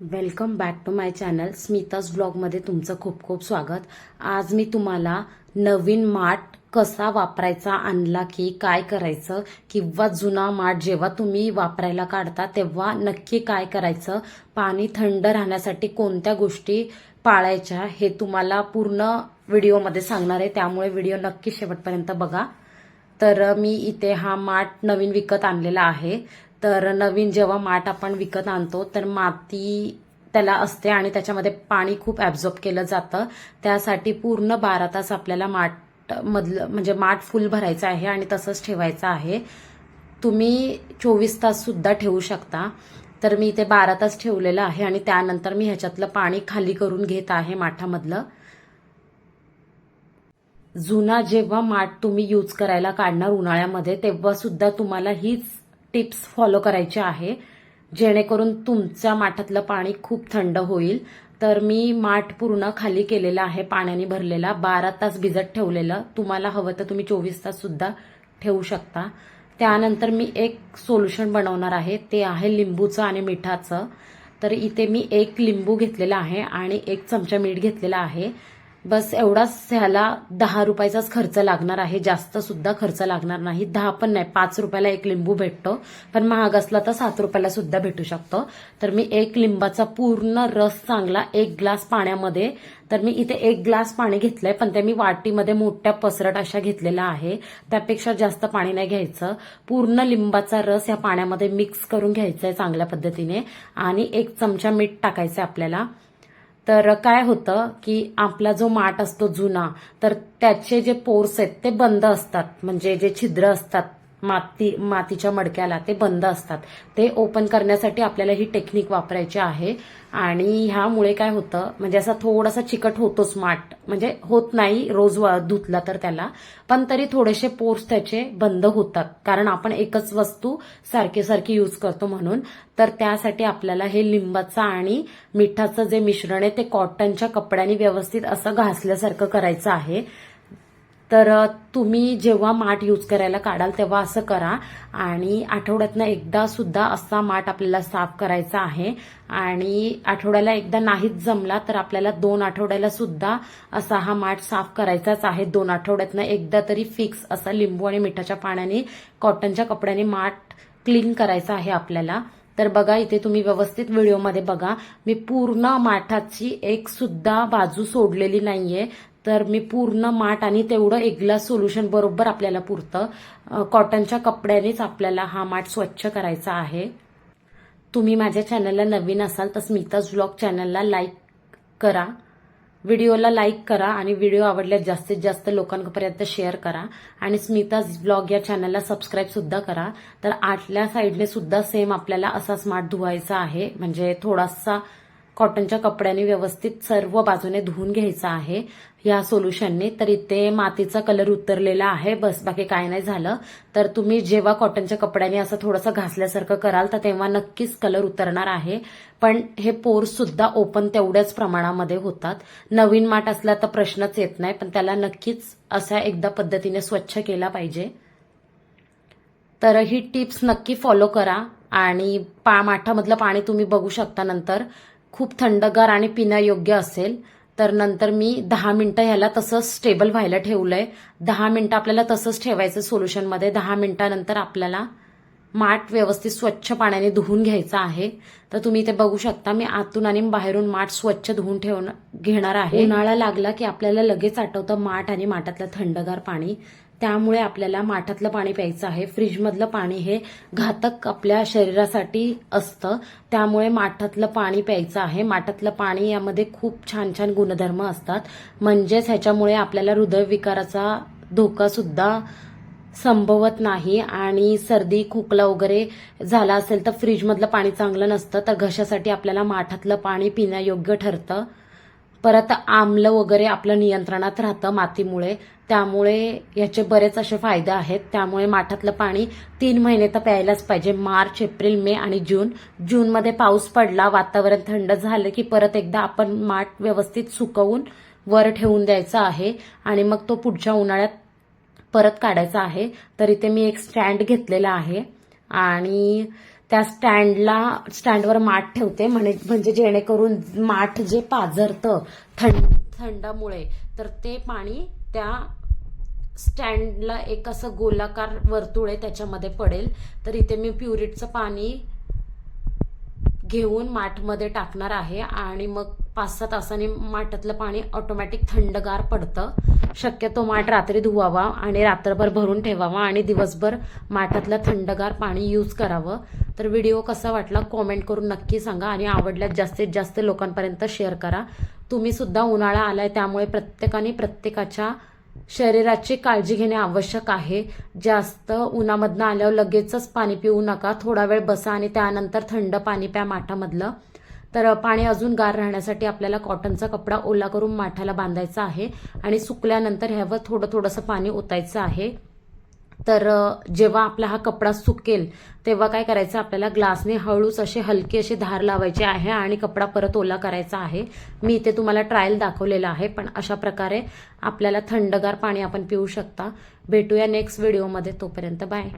Welcome back to my channel Smita's ब्लॉगमध्ये तुमचं खूप खूप स्वागत. आज मी तुम्हाला नवीन माठ कसा वापरायचा आणला की काय करायचं किंवा जुना माठ जेव्हा तुम्ही वापरायला काढता तेव्हा नक्की काय करायचं पाणी थंड राहण्यासाठी कोणत्या गोष्टी पाळायच्या हे तुम्हाला पूर्ण व्हिडिओमध्ये सांगणार आहे. त्यामुळे व्हिडिओ नक्की शेवटपर्यंत बघा. तर मी इथे हा माठ नवीन विकत आणलेला आहे. तर नवीन जेव्हा माठ आपण विकत आणतो तर माती त्याला असते आणि त्याच्यामध्ये पाणी खूप ॲब्झॉर्ब केलं जातं. त्यासाठी पूर्ण बारा तास आपल्याला माठ मधलं म्हणजे माठ फुल भरायचं आहे आणि तसंच ठेवायचं आहे. तुम्ही चोवीस तास सुद्धा ठेवू शकता. तर मी इथे बारा तास ठेवलेलं आहे आणि त्यानंतर मी ह्याच्यातलं पाणी खाली करून घेत आहे माठामधलं. जुना जेव्हा माठ तुम्ही यूज करायला काढणार उन्हाळ्यामध्ये तेव्हा सुद्धा तुम्हाला हीच टिप्स फॉलो करायच्या आहे. जेणेकरून तुमच्या माठातलं पाणी खूप थंड होईल. तर मी माठ पूर्ण खाली केलेला आहे पाण्याने भरलेला. बारा तास भिजत ठेवलेलं. तुम्हाला हवं तर तुम्ही चोवीस तास सुद्धा ठेवू शकता. त्यानंतर मी एक सोल्युशन बनवणार आहे. ते आहे लिंबूचं आणि मिठाचं. तर इथे मी एक लिंबू घेतलेला आहे आणि एक चमचा मीठ घेतलेला आहे. बस एवढाच ह्याला दहा रुपयाचाच खर्च लागणार आहे. जास्त सुद्धा खर्च लागणार नाही. दहा पण नाही पाच रुपयाला एक लिंबू भेटतो. पण महाग असला तर सात रुपयाला सुद्धा भेटू शकतो. तर मी एक लिंबाचा पूर्ण रस चांगला एक ग्लास पाण्यामध्ये तर मी इथे एक ग्लास पाणी घेतलंय पण ते मी वाटीमध्ये मोठ्या पसरट अशा घेतलेल्या आहे. त्यापेक्षा जास्त पाणी नाही घ्यायचं. पूर्ण लिंबाचा रस ह्या पाण्यामध्ये मिक्स करून घ्यायचा आहे चांगल्या पद्धतीने. आणि एक चमचा मीठ टाकायचं आपल्याला. तर काय होतं की आपला जो माठ असतो जुना तर त्याचे जे पोर्स आहेत ते बंद असतात. म्हणजे जे छिद्र असतात माती मातीच्या मडक्याला ते बंद असतात. ते ओपन करण्यासाठी आपल्याला ही टेक्निक वापरायची आहे. आणि ह्यामुळे काय होतं म्हणजे असा थोडासा चिकट होतोच माठ म्हणजे होत नाही रोज धुतला तर त्याला. पण तरी थोडेसे पोर्स त्याचे बंद होतात. कारण आपण एकच वस्तू सारखी सारखी यूज करतो म्हणून. तर त्यासाठी आपल्याला हे लिंबाचं आणि मिठाचं जे मिश्रण आहे ते कॉटनच्या कपड्याने व्यवस्थित असं घासल्यासारखं करायचं आहे. तर तुम्ही जेव्हा माठ यूज करायला काढाल तेव्हा असं करा. आणि आठवड्यातनं एकदा सुद्धा असा माठ आपल्याला साफ करायचा आहे. आणि आठवड्याला एकदा नाहीच जमला तर आपल्याला दोन आठवड्याला सुद्धा असा हा माठ साफ करायचाच आहे. दोन आठवड्यातनं एकदा तरी फिक्स असा लिंबू आणि मिठाच्या पाण्याने कॉटनच्या कपड्याने माठ क्लीन करायचा आहे आपल्याला. तर बघा इथे तुम्ही व्यवस्थित व्हिडिओमध्ये बघा. मी पूर्ण माठाची एक सुद्धा बाजू सोडलेली नाहीये. तर मी पूर्ण माठ आणि तेवढं एक ग्लास सोल्युशन बरोबर आपल्याला पुरतं. कॉटनच्या कपड्यानेच आपल्याला हा माठ स्वच्छ करायचा आहे. तुम्ही माझ्या चॅनलला नवीन असाल तर स्मिताज ब्लॉग चॅनलला लाईक करा. व्हिडिओला लाईक करा आणि व्हिडिओ आवडल्यास जास्तीत जास्त लोकांपर्यंत शेअर करा. आणि स्मिताज ब्लॉग या चॅनलला सबस्क्राईब सुद्धा करा. तर आतल्या साईडने सुद्धा सेम आपल्याला असा स्मार्ट धुवायचा आहे. म्हणजे थोडासा कॉटनच्या कपड्याने व्यवस्थित सर्व बाजूने धुवून घ्यायचा आहे. या सोल्युशनने तर इथे मातीचा कलर उतरलेला आहे. बस बाकी काय नाही झालं. तर तुम्ही जेव्हा कॉटनच्या कपड्याने असं थोडंसं घासल्यासारखं कराल तर तेव्हा नक्कीच कलर उतरणार आहे. पण हे पोर्स सुद्धा ओपन तेवढ्याच प्रमाणामध्ये होतात. नवीन माठ असला तर प्रश्नच येत नाही पण त्याला नक्कीच अशा एकदा पद्धतीने स्वच्छ केला पाहिजे. तर ही टिप्स नक्की फॉलो करा आणि पा माठामधलं पाणी तुम्ही बघू शकता नंतर. खूप थंडगार आणि पिण्यायोग्य असेल तर नंतर मी दहा मिनिटं ह्याला तसंच स्टेबल व्हायला ठेवलंय. दहा मिनिटं आपल्याला तसंच ठेवायचं सोल्युशनमध्ये दहा मिनिटानंतर आपल्याला माठ व्यवस्थित स्वच्छ पाण्याने धुवून घ्यायचा आहे. तर तुम्ही इथे बघू शकता मी आतून आणि बाहेरून माठ स्वच्छ धुवून ठेवून घेणार आहे. उन्हाळा लागला की आपल्याला लगेच आठवतं माठ आणि माठातलं थंडगार पाणी. त्यामुळे आपल्याला माठातलं पाणी प्यायचं आहे. फ्रीजमधलं पाणी हे घातक आपल्या शरीरासाठी असतं. त्यामुळे माठातलं पाणी प्यायचं आहे. माठातलं पाणी यामध्ये खूप छान छान गुणधर्म असतात. म्हणजेच ह्याच्यामुळे आपल्याला हृदयविकाराचा धोका सुद्धा संभवत नाही आणि सर्दी खोकला वगैरे झाला असेल तर फ्रीजमधलं पाणी चांगलं नसतं. तर घशासाठी आपल्याला माठातलं पाणी पिण्यायोग्य ठरतं. परत आम्ल वगैरे आपलं नियंत्रणात राहतं मातीमुळे. त्यामुळे याचे बरेच असे फायदे आहेत. त्यामुळे माठातलं पाणी तीन महिने तर प्यायलाच पाहिजे. मार्च एप्रिल मे आणि जून. जूनमध्ये पाऊस पडला वातावरण थंड झालं की परत एकदा आपण माठ व्यवस्थित सुकवून वर ठेवून द्यायचा आहे आणि मग तो पुढच्या उन्हाळ्यात परत काढायचा आहे. तर इथे मी एक स्टँड घेतलेला आहे आणि त्या स्टँडला स्टँडवर माठ ठेवते म्हणे म्हणजे जेणेकरून माठ जे पाझरतं थंड थंडामुळे तर ते पाणी त्या स्टँडला एक असं गोलाकार वर्तुळ आहे त्याच्यामध्ये पडेल. तर इथे मी प्युरिटचं पाणी घेऊन माठमध्ये टाकणार आहे आणि मग पाच सहा तासांनी माठातलं पाणी ऑटोमॅटिक थंडगार पडतं. शक्यतो माठ रात्री धुवावा आणि रात्रभर भरून ठेवावा आणि दिवसभर माठातलं थंडगार पाणी यूज करावं. तर व्हिडिओ कसा वाटला कॉमेंट करून नक्की सांगा आणि आवडल्यास जास्तीत जास्त लोकांपर्यंत शेअर करा. तुम्हीसुद्धा उन्हाळा उन्हाळा आलाय त्यामुळे प्रत्येकाने प्रत्येकाच्या शरीराची काळजी घेणे आवश्यक आहे. जास्त उन्हामधनं आल्यावर लगेचच पाणी पिऊ नका. थोडा वेळ बसा आणि त्यानंतर थंड पाणी प्या माठामधलं. तर पाणी अजून गार राहण्यासाठी आपल्याला कॉटनचा कपडा ओला करून माठाला बांधायचा आहे आणि सुकल्यानंतर ह्यावर थोडं थोडंसं पाणी ओतायचं आहे. तर जेव्हा आपला हा कपडा सुकेल तेव्हा काय करायचं? आपल्याला ग्लासने हळूच असे हलकी अशी धार लावायची आहे आणि कपडा परत ओला करायचा आहे. मी इथे तुम्हाला ट्रायल दाखवलेला आहे पण अशा प्रकारे आपल्याला थंडगार पाणी आपण पिऊ शकता. भेटूया नेक्स्ट व्हिडिओमध्ये तोपर्यंत बाय